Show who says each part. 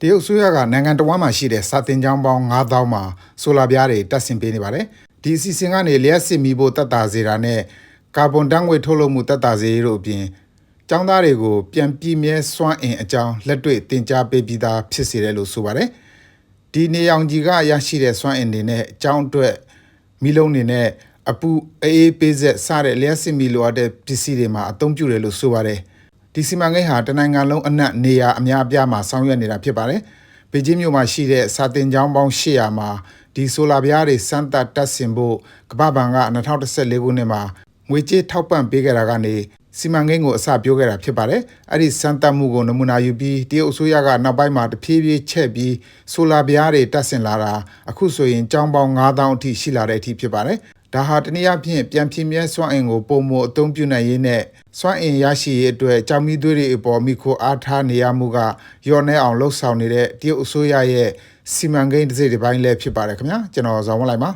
Speaker 1: တရုတ်အစိုးရကနိုင်ငံတော်ဝန်မှရှိတဲ့စာတင်ကျောင်းပေါင်း9000မှာဆိုလာပြားတွေတက်ဆင်ပေးနေပါတယ်ဒီအစီအစဉ်ကနေလျှက်စစ်မီဖို့တက်တာစေတာနဲ့ကာဗွန်ဓာတ်ငွေထုတ်လုပ်မှုတက်တာစေတို့အပြင်ကျောင်းသားတွေကိုပြန်ပြည့်မြဲစွမ်းအင်အကြောင်းလက်တွေ့သင်ကြားပေးပြီးသားဖြစ်စေတယ်လို့ဆိုပါတယ်ဒီနေအောင်ကြီးကရရှိတဲ့စွမ်းအင်တွေနဲ့အကြောင်းအတွက်မီလုံးတွေနဲ့အပူအေးအေးပေးဆက်စတဲ့လျှက်စစ်မီလိုအပ်တဲ့ပစ္စည်းတွေမှာအသုံးပြုတယ်လို့ဆိုပါတယ် ဒီစီမံကိန်းဟာတနိုင်ငံလုံးအနှံ့နေရာအများအပြားမှာဆောင်ရွက်နေတာဖြစ်ပါတယ်။ဘေကျင်းမြို့မှာရှိတဲ့စာတင်ကျောင်းပေါင်း800မှာဒီဆိုလာပြားတွေစမ်းသပ်တက်ဆင်ဖို့ကမ္ဘာဘဏ်က2014ခုနှစ်မှာငွေကြေးထောက်ပံ့ပေးခဲ့တာကနေစီမံကိန်းကိုအစပြောခဲ့တာဖြစ်ပါတယ်။အဲ့ဒီစမ်းသပ်မှုကိုနမူနာယူပြီးတရုတ်အစိုးရကနောက်ပိုင်းမှာတဖြည်းဖြည်းချက်ပြီးဆိုလာပြားတွေတက်ဆင်လာတာအခုဆိုရင်ကျောင်းပေါင်း9000အထိရှိလာတဲ့အထိဖြစ်ပါတယ်။ ဒါဟာတနည်းအားဖြင့်ပြန်ပြင်းမြဲစွမ်းအင်ကိုပုံမအသုံးပြုနိုင်ရေးနဲ့စွမ်းအင်ရရှိရေးအတွက်ကြောင်မီသွေးတွေအပေါ်မိခိုအားထားနေရမှုကလျော့နှဲအောင်လှုပ်ဆောင်နေတဲ့တရုတ်အစိုးရရဲ့စီမံကိန်းတစ်စိတ်တစ်ပိုင်းလည်းဖြစ်ပါတယ်ခင်ဗျာကျွန်တော်ဇော်ဝင်းလိုက်ပါ